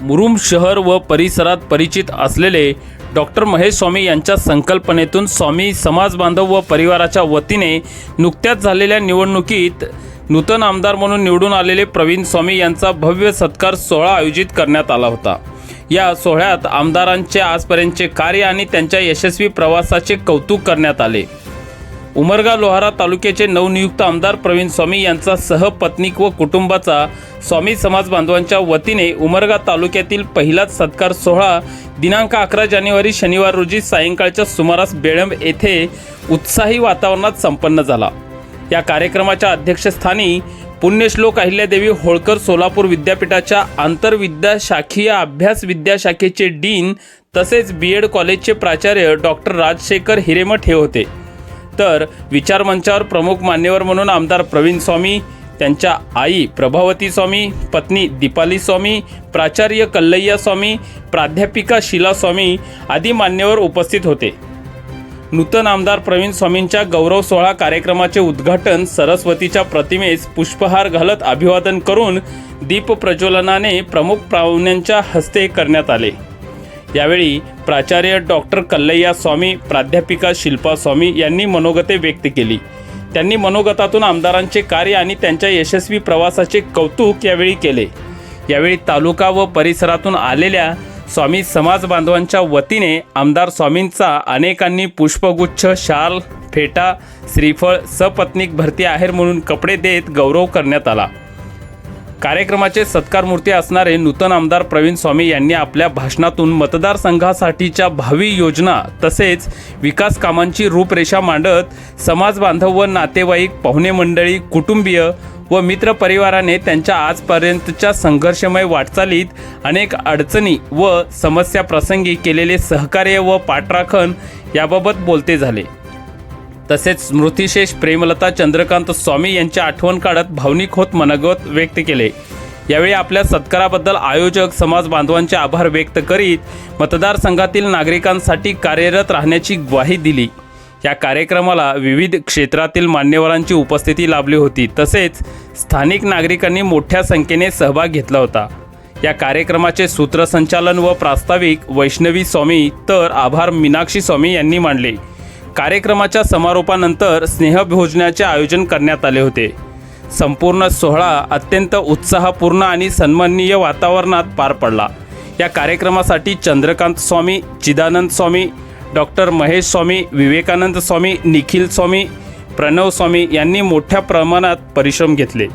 मुरुम शहर व परिसरात परिचित असलेले डॉक्टर महेश स्वामी यांच्या संकल्पनेतून स्वामी समाज बांधव व परिवाराच्या वतीने नुकत्याच झालेल्या निवडणुकीत नूतन आमदार म्हणून निवडून आलेले प्रवीण स्वामी यांचा भव्य सत्कार सोहळा आयोजित करण्यात आला होता. या सोहळ्यात आमदारांचे आजपर्यंतचे कार्य आणि त्यांच्या यशस्वी प्रवासाचे कौतुक करण्यात आले. उमरगा लोहारा तालुक्याचे नवनियुक्त आमदार प्रवीण स्वामी यांचा सहपत्नीक व कुटुंबाचा स्वामी समाज बांधवांच्या वतीने उमरगा तालुक्यातील पहिलाच सत्कार सोहळा दिनांक अकरा जानेवारी शनिवार रोजी सायंकाळच्या सुमारास बेळंब येथे उत्साही वातावरणात संपन्न झाला. या कार्यक्रमाच्या अध्यक्षस्थानी पुण्यश्लोक अहिल्यादेवी होळकर सोलापूर विद्यापीठाच्या आंतरविद्या शाखीय अभ्यास विद्याशाखेचे डीन तसेच बी एड कॉलेजचे प्राचार्य डॉक्टर राजशेखर हिरेमठ हे होते. तर विचारमंचावर प्रमुख मान्यवर म्हणून आमदार प्रवीण स्वामी त्यांच्या आई प्रभावती स्वामी पत्नी दीपाली स्वामी प्राचार्य कल्लय्या स्वामी प्राध्यापिका शिला स्वामी आदी मान्यवर उपस्थित होते. नूतन आमदार प्रवीण स्वामींच्या गौरव सोहळा कार्यक्रमाचे उद्घाटन सरस्वतीच्या प्रतिमेस पुष्पहार घालत अभिवादन करून दीप प्रज्वलनाने प्रमुख पाहुण्यांच्या हस्ते करण्यात आले. यावेळी प्राचार्य डॉक्टर कल्लय्या स्वामी प्राध्यापिका शिल्पा स्वामी यांनी मनोगते व्यक्त केली. त्यांनी मनोगतातून आमदारांचे कार्य आणि त्यांच्या यशस्वी प्रवासाचे कौतुक यावेळी केले. यावेळी तालुका व परिसरातून आलेल्या स्वामी समाज बांधवांच्या वतीने आमदार स्वामींचा अनेकांनी पुष्पगुच्छ शाल फेटा श्रीफळ सपत्नीक भरती आहेर म्हणून कपडे देत गौरव करण्यात आला. कार्यक्रमाचे सत्कार मूर्ती असणारे नूतन आमदार प्रवीण स्वामी यांनी आपल्या भाषणातून मतदारसंघासाठीच्या भावी योजना तसेच विकास कामांची रूपरेषा मांडत समाज बांधव व नातेवाईक पाहुणे मंडळी कुटुंबीय व मित्रपरिवाराने त्यांच्या आजपर्यंतच्या संघर्षमय वाटचालीत अनेक अडचणी व समस्या प्रसंगी केलेले सहकार्य व पाठराखण याबाबत बोलते झाले. तसेच स्मृतिशेष प्रेमलता चंद्रकांत स्वामी यांची आठवण काढत भावनिक होत मनगत व्यक्त केले. यावेळी आपल्या सत्काराबद्दल आयोजक समाज बांधवांचे आभार व्यक्त करीत मतदारसंघातील नागरिकांसाठी कार्यरत राहण्याची ग्वाही दिली. या कार्यक्रमाला विविध क्षेत्रातील मान्यवरांची उपस्थिती लाभली होती. तसेच स्थानिक नागरिकांनी मोठ्या संख्येने सहभाग घेतला होता. या कार्यक्रमाचे सूत्रसंचालन व प्रास्ताविक वैष्णवी स्वामी तर आभार मीनाक्षी स्वामी यांनी मांडले. कार्यक्रमाच्या समारोपानंतर स्नेहभोजनाचे आयोजन करण्यात आले होते. संपूर्ण सोहळा अत्यंत उत्साहपूर्ण आणि सन्माननीय वातावरणात पार पडला. या कार्यक्रमासाठी चंद्रकांत स्वामी चिदानंद स्वामी डॉक्टर महेश स्वामी विवेकानंद स्वामी निखिल स्वामी प्रणव स्वामी यांनी मोठ्या प्रमाणात परिश्रम घेतले.